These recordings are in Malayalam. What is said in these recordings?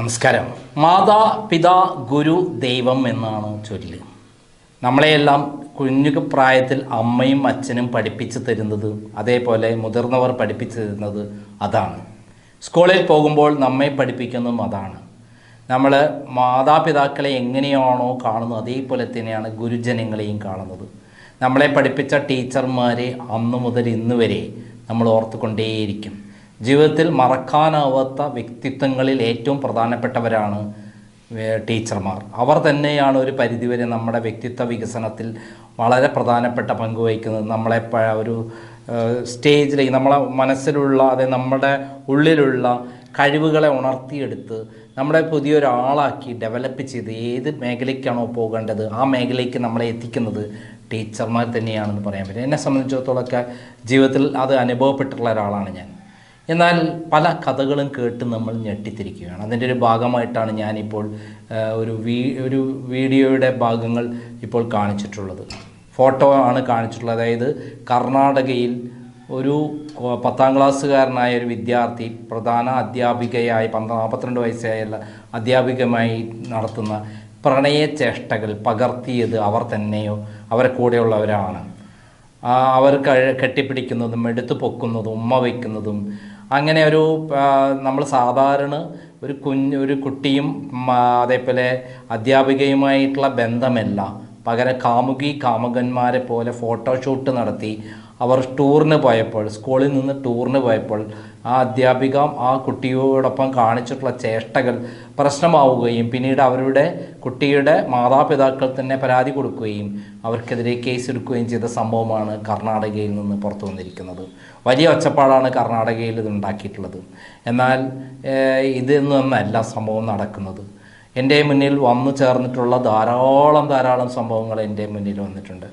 നമസ്കാരം. മാതാ പിതാ ഗുരു ദൈവം എന്നാണ് ചൊല്ല്. നമ്മളെയെല്ലാം കുഞ്ഞു പ്രായത്തിൽ അമ്മയും അച്ഛനും പഠിപ്പിച്ചു തരുന്നത് അതേപോലെ മുതിർന്നവർ പഠിപ്പിച്ചു തരുന്നത് അതാണ്. സ്കൂളിൽ പോകുമ്പോൾ നമ്മെ പഠിപ്പിക്കുന്നതും അതാണ്. നമ്മൾ മാതാപിതാക്കളെ എങ്ങനെയാണോ കാണുന്നത് അതേപോലെ തന്നെയാണ് ഗുരുജനങ്ങളെയും കാണുന്നത്. നമ്മളെ പഠിപ്പിച്ച ടീച്ചർമാരെ അന്നു മുതൽ ഇന്ന് വരെ നമ്മൾ ഓർത്തുകൊണ്ടേയിരിക്കും. ജീവിതത്തിൽ മറക്കാനാവാത്ത വ്യക്തിത്വങ്ങളിൽ ഏറ്റവും പ്രധാനപ്പെട്ടവരാണ് ടീച്ചർമാർ. അവർ തന്നെയാണ് ഒരു പരിധിവരെ നമ്മുടെ വ്യക്തിത്വ വികസനത്തിൽ വളരെ പ്രധാനപ്പെട്ട പങ്ക് വഹിക്കുന്നത്. നമ്മളെ ഒരു സ്റ്റേജിലേക്ക് നമ്മളെ മനസ്സിലുള്ള അതെ നമ്മുടെ ഉള്ളിലുള്ള കഴിവുകളെ ഉണർത്തിയെടുത്ത് നമ്മളെ പുതിയൊരാളാക്കി ഡെവലപ്പ് ചെയ്ത് ഏത് മേഖലയ്ക്കാണോ പോകേണ്ടത് ആ മേഖലയ്ക്ക് നമ്മളെ എത്തിക്കുന്നത് ടീച്ചർമാർ തന്നെയാണെന്ന് പറയാൻ പറ്റും. എന്നെ സംബന്ധിച്ചിടത്തോളമൊക്കെ ജീവിതത്തിൽ അത് അനുഭവപ്പെട്ടിട്ടുള്ള ഒരാളാണ് ഞാൻ. എന്നാൽ പല കഥകളും കേട്ട് നമ്മൾ ഞെട്ടിത്തിരിക്കുകയാണ്. അതിന്റെ ഒരു ഭാഗമായിട്ടാണ് ഞാനിപ്പോൾ ഒരു വീ ഒരു വീഡിയോയുടെ ഭാഗങ്ങൾ ഇപ്പോൾ കാണിച്ചിട്ടുള്ളത്. ഫോട്ടോ ആണ് കാണിച്ചിട്ടുള്ളത്. അതായത് കർണാടകയിൽ ഒരു പത്താം ക്ലാസ്സുകാരനായ ഒരു വിദ്യാർത്ഥി പ്രധാന അധ്യാപികയായി പന്ത്ര നാൽപ്പത്തിരണ്ട് വയസ്സായുള്ള അധ്യാപികമായി നടത്തുന്ന പ്രണയ ചേഷ്ടകൾ പകർത്തിയത് അവർ തന്നെയോ? അവരെ കൂടെയുള്ളവരാണ്. അവർ കെട്ടിപ്പിടിക്കുന്നതും എടുത്തു പൊക്കുന്നതും ഉമ്മ വയ്ക്കുന്നതും അങ്ങനെ ഒരു നമ്മൾ സാധാരണ ഒരു കുഞ്ഞ് ഒരു കുട്ടിയും അതേപോലെ അധ്യാപികയുമായിട്ടുള്ള ബന്ധമല്ല. പകരം കാമുകി കാമുകന്മാരെ പോലെ ഫോട്ടോഷൂട്ട് നടത്തി. അവർ ടൂറിന് പോയപ്പോൾ സ്കൂളിൽ നിന്ന് ടൂറിന് പോയപ്പോൾ ആ അധ്യാപിക ആ കുട്ടിയോടൊപ്പം കാണിച്ചിട്ടുള്ള ചേഷ്ടകൾ പ്രശ്നമാവുകയും പിന്നീട് അവരുടെ കുട്ടിയുടെ മാതാപിതാക്കൾ തന്നെ പരാതി കൊടുക്കുകയും അവർക്കെതിരെ കേസ് എടുക്കുകയും ചെയ്ത സംഭവമാണ് കർണാടകയിൽ നിന്ന് പുറത്തു വന്നിരിക്കുന്നത്. വലിയ ഒച്ചപ്പാടാണ് കർണാടകയിൽ ഇത് ഉണ്ടാക്കിയിട്ടുള്ളത്. എന്നാൽ ഇതൊന്നും ഇതൊന്നല്ല സംഭവം നടക്കുന്നത്. എന്റെ മുന്നിൽ വന്നു ചേർന്നിട്ടുള്ള ധാരാളം ധാരാളം സംഭവങ്ങൾ എന്റെ മുന്നിൽ വന്നിട്ടുണ്ട്.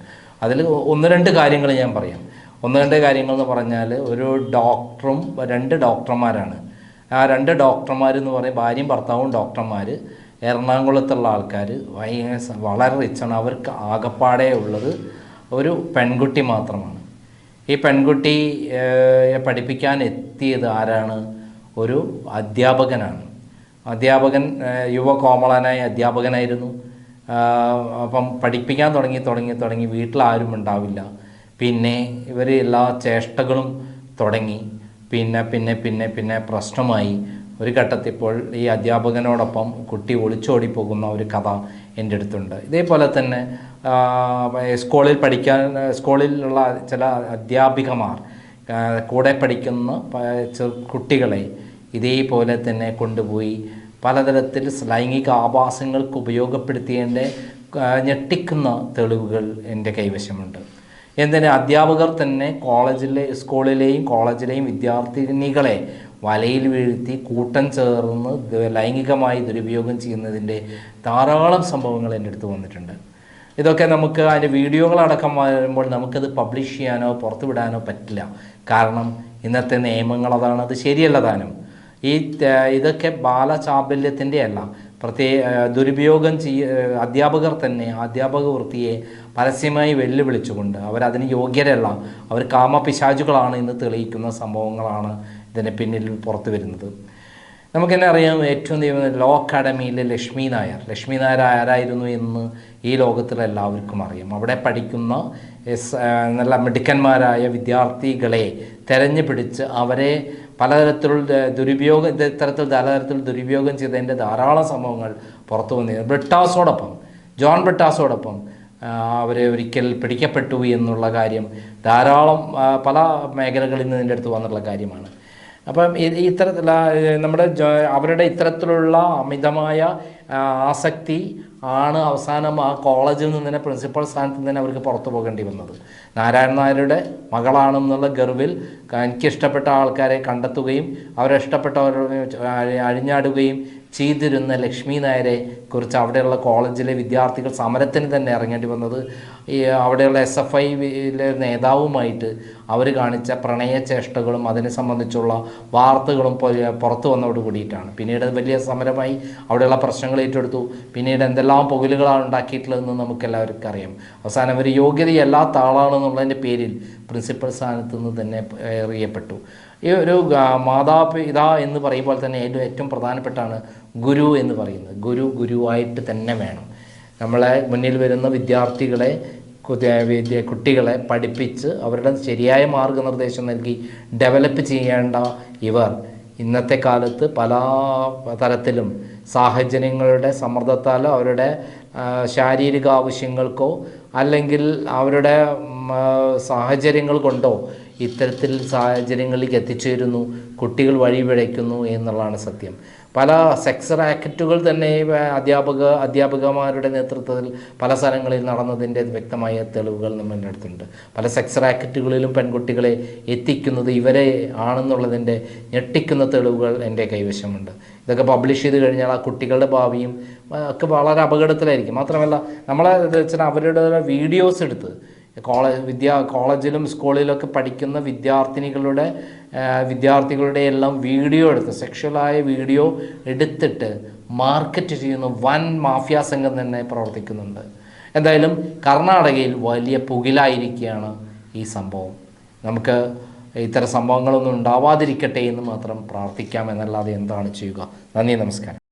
അതിൽ ഒന്ന് രണ്ട് കാര്യങ്ങൾ ഞാൻ പറയാം. ഒന്ന് രണ്ട് കാര്യങ്ങൾ എന്ന് പറഞ്ഞാൽ ഒരു ഡോക്ടറും രണ്ട് ഡോക്ടർമാരാണ് ആ രണ്ട് ഡോക്ടർമാർ എന്ന് പറയും ഭാര്യയും ഭർത്താവും ഡോക്ടർമാർ എറണാകുളത്തുള്ള ആൾക്കാർ ഭയങ്കര വളരെ റിച്ചാണ് അവർക്ക് ആകപ്പാടെ ഉള്ളത് ഒരു പെൺകുട്ടി മാത്രമാണ്. ഈ പെൺകുട്ടി പഠിപ്പിക്കാൻ എത്തിയത് ആരാണ്? ഒരു അധ്യാപകനാണ്. അധ്യാപകൻ യുവ കോമളനായ അധ്യാപകനായിരുന്നു. അപ്പം പഠിപ്പിക്കാൻ തുടങ്ങി തുടങ്ങി തുടങ്ങി വീട്ടിലാരും ഉണ്ടാവില്ല പിന്നെ ഇവർ എല്ലാ ചേഷ്ടകളും തുടങ്ങി. പിന്നെ പിന്നെ പിന്നെ പിന്നെ പ്രശ്നമായി. ഒരു ഘട്ടത്തിൽ ഇപ്പോൾ ഈ അധ്യാപകനോടൊപ്പം കുട്ടി ഒളിച്ചോടി പോകുന്ന ഒരു കഥ എന്റെ അടുത്തുണ്ട്. ഇതേപോലെ തന്നെ സ്കൂളിൽ പഠിക്കാൻ സ്കൂളിലുള്ള ചില അധ്യാപികമാർ കൂടെ പഠിക്കുന്ന കുട്ടികളെ ഇതേപോലെ തന്നെ കൊണ്ടുപോയി പലതരത്തിൽ ലൈംഗിക ആഭാസങ്ങൾക്ക് ഉപയോഗപ്പെടുത്തിയതിന്റെ ഞെട്ടിക്കുന്ന തെളിവുകൾ എന്റെ കൈവശമുണ്ട്. എന്തിന്? അധ്യാപകർ തന്നെ കോളേജിലെ സ്കൂളിലെയും കോളേജിലെയും വിദ്യാർത്ഥിനികളെ വലയിൽ വീഴ്ത്തി കൂട്ടം ചേർന്ന് ലൈംഗികമായി ദുരുപയോഗം ചെയ്യുന്നതിന്റെ ധാരാളം സംഭവങ്ങൾ എന്റെ അടുത്ത് വന്നിട്ടുണ്ട്. ഇതൊക്കെ നമുക്ക് അതിന്റെ വീഡിയോകളടക്കം വരുമ്പോൾ നമുക്കത് പബ്ലിഷ് ചെയ്യാനോ പുറത്തുവിടാനോ പറ്റില്ല. കാരണം ഇന്നത്തെ നിയമങ്ങൾ അതാണ് അത് ശരിയല്ല താനും. ഈ ഇതൊക്കെ ബാലചാബല്യത്തിന്റെ അല്ല. പ്രത്യേക ദുരുപയോഗം ചെയ്യ അധ്യാപകർ തന്നെ അധ്യാപക വൃത്തിയെ പരസ്യമായി വെല്ലുവിളിച്ചുകൊണ്ട് അവരതിന് യോഗ്യരല്ല. അവർ കാമപിശാചുകളാണ് എന്ന് തെളിയിക്കുന്ന സംഭവങ്ങളാണ് ഇതിന് പിന്നിൽ പുറത്തു വരുന്നത്. നമുക്കെന്നെ അറിയാം ഏറ്റവും ദൈവം ലോ അക്കാഡമിയിലെ ലക്ഷ്മി നായർ. ലക്ഷ്മി നായർ ആരായിരുന്നു എന്ന് ഈ ലോകത്തിൽ എല്ലാവർക്കും അറിയാം. അവിടെ പഠിക്കുന്ന നല്ല മിടുക്കന്മാരായ വിദ്യാർത്ഥികളെ തെരഞ്ഞു പിടിച്ച് അവരെ പലതരത്തിലുള്ള ദുരുപയോഗം ഇത്തരത്തിൽ പലതരത്തിൽ ദുരുപയോഗം ചെയ്തതിന്റെ ധാരാളം സംഭവങ്ങൾ പുറത്തു വന്നിരുന്നു. ബ്രിട്ടാസോടൊപ്പം ജോൺ ബ്രിട്ടാസോടൊപ്പം അവർ ഒരിക്കൽ പിടിക്കപ്പെട്ടു എന്നുള്ള കാര്യം ധാരാളം പല മേഖലകളിൽ നിന്ന് ഇതിന്റെ അടുത്ത് വന്നിട്ടുള്ള കാര്യമാണ്. അപ്പം ഇത്തരത്തിലുള്ള നമ്മുടെ അവരുടെ ഇത്തരത്തിലുള്ള അമിതമായ ആസക്തി ആണ് അവസാനം ആ കോളേജിൽ നിന്ന് തന്നെ പ്രിൻസിപ്പൽ സ്ഥാനത്ത് നിന്ന് തന്നെ അവർക്ക് പുറത്തു പോകേണ്ടി വന്നത്. നാരായണ നായരുടെ മകളാണെന്നുള്ള ഗർവിൽ എനിക്കിഷ്ടപ്പെട്ട ആൾക്കാരെ കണ്ടെത്തുകയും അവരെ ഇഷ്ടപ്പെട്ടവരെ അഴി- അഴിഞ്ഞാടുകയും ചെയ്തിരുന്ന ലക്ഷ്മി നായരെ കുറിച്ച് അവിടെയുള്ള കോളേജിലെ വിദ്യാർത്ഥികൾ സമരത്തിന് തന്നെ ഇറങ്ങേണ്ടി വന്നത്. ഈ അവിടെയുള്ള എസ് എഫ് ഐയിലെ നേതാവുമായിട്ട് അവർ കാണിച്ച പ്രണയ ചേഷ്ടകളും അതിനെ സംബന്ധിച്ചുള്ള വാർത്തകളും പുറത്തു വന്നതോട് കൂടിയിട്ടാണ് പിന്നീട് വലിയ സമരമായി അവിടെയുള്ള പ്രശ്നങ്ങൾ ഏറ്റെടുത്തു. പിന്നീട് എന്തെല്ലാം എന്തെല്ലാം പുകലുകളാണ് ഉണ്ടാക്കിയിട്ടുള്ളതെന്ന് നമുക്ക് എല്ലാവർക്കും അറിയാം. അവസാനം ഒരു യോഗ്യതയല്ലാത്ത ആളാണെന്നുള്ളതിന്റെ പേരിൽ പ്രിൻസിപ്പൽ സ്ഥാനത്ത് നിന്ന് തന്നെ എറിയപ്പെട്ടു ഈ ഒരു മാതാപിതാ എന്ന് പറയുമ്പോൾ തന്നെ ഏറ്റവും ഏറ്റവും പ്രധാനപ്പെട്ടാണ് ഗുരു എന്ന് പറയുന്നത്. ഗുരു ഗുരുവായിട്ട് തന്നെ വേണം. നമ്മളെ മുന്നിൽ വരുന്ന വിദ്യാർത്ഥികളെ കുട്ടികളെ പഠിപ്പിച്ച് അവരുടെ ശരിയായ മാർഗനിർദ്ദേശം നൽകി ഡെവലപ്പ് ചെയ്യേണ്ട ഇവർ ഇന്നത്തെ കാലത്ത് പല തരത്തിലും സാഹചര്യങ്ങളുടെ സമ്മർദ്ദത്താലോ അവരുടെ ശാരീരിക ആവശ്യങ്ങൾക്കോ അല്ലെങ്കിൽ അവരുടെ സാഹചര്യങ്ങൾ കൊണ്ടോ ഇത്തരത്തിൽ സാഹചര്യങ്ങളിലേക്ക് എത്തിച്ചേരുന്നു കുട്ടികൾ വഴി പിഴയ്ക്കുന്നു എന്നുള്ളതാണ് സത്യം. പല സെക്സ് റാക്കറ്റുകൾ തന്നെ അധ്യാപക അധ്യാപകമാരുടെ നേതൃത്വത്തിൽ പല സ്ഥലങ്ങളിൽ നടന്നതിന്റെ വ്യക്തമായ തെളിവുകൾ നമ്മുടെ അടുത്തുണ്ട്. പല സെക്സ് റാക്കറ്റുകളിലും പെൺകുട്ടികളെ എത്തിക്കുന്നത് ഇവരെ ആണെന്നുള്ളതിന്റെ ഞെട്ടിക്കുന്ന തെളിവുകൾ എന്റെ കൈവശമുണ്ട്. ഇതൊക്കെ പബ്ലിഷ് ചെയ്ത് കഴിഞ്ഞാൽ ആ കുട്ടികളുടെ ഭാവിയും ഒക്കെ വളരെ അപകടത്തിലായിരിക്കും. മാത്രമല്ല നമ്മളെ വെച്ചാൽ അവരുടെ വീഡിയോസ് എടുത്ത് കോളേജ് വിദ്യാ കോളേജിലും സ്കൂളിലൊക്കെ പഠിക്കുന്ന വിദ്യാർത്ഥിനികളുടെ വിദ്യാർത്ഥികളുടെ എല്ലാം വീഡിയോ എടുത്ത് സെക്ഷലായ വീഡിയോ എടുത്തിട്ട് മാർക്കറ്റ് ചെയ്യുന്ന വൻ മാഫിയ സംഘം തന്നെ പ്രവർത്തിക്കുന്നുണ്ട്. എന്തായാലും കർണാടകയിൽ വലിയ പുകിലായിരിക്കുകയാണ് ഈ സംഭവം. നമുക്ക് ഇത്തരം സംഭവങ്ങളൊന്നും ഉണ്ടാവാതിരിക്കട്ടെ എന്ന് മാത്രം പ്രാർത്ഥിക്കാം. എന്നല്ലാതെ എന്താണ് ചെയ്യുക? നന്ദി നമസ്കാരം.